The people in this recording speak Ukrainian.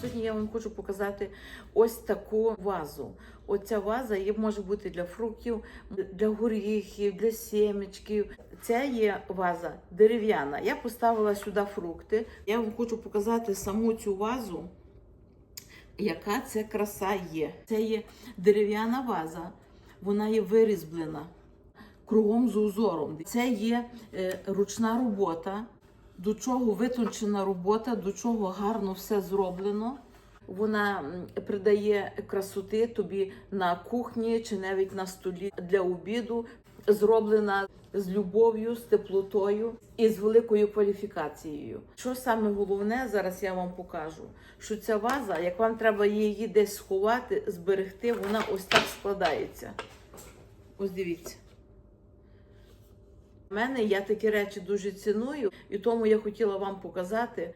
Сьогодні я вам хочу показати ось таку вазу. Оця ваза є, може бути для фруктів, для горіхів, для сімечків. Ця є ваза дерев'яна. Я поставила сюди фрукти. Я вам хочу показати саму цю вазу, яка це краса є. Це є дерев'яна ваза, вона є вирізблена кругом з узором. Це є е, ручна робота, до чого витончена робота, до чого гарно все зроблено. Вона придає красоти тобі на кухні чи навіть на столі для обіду. Зроблена з любов'ю, з теплотою і з великою кваліфікацією. Що саме головне, зараз я вам покажу, що ця ваза, як вам треба її десь сховати, зберегти, вона ось так складається. Ось дивіться. Мене я такі речі дуже ціную, і тому я хотіла вам показати,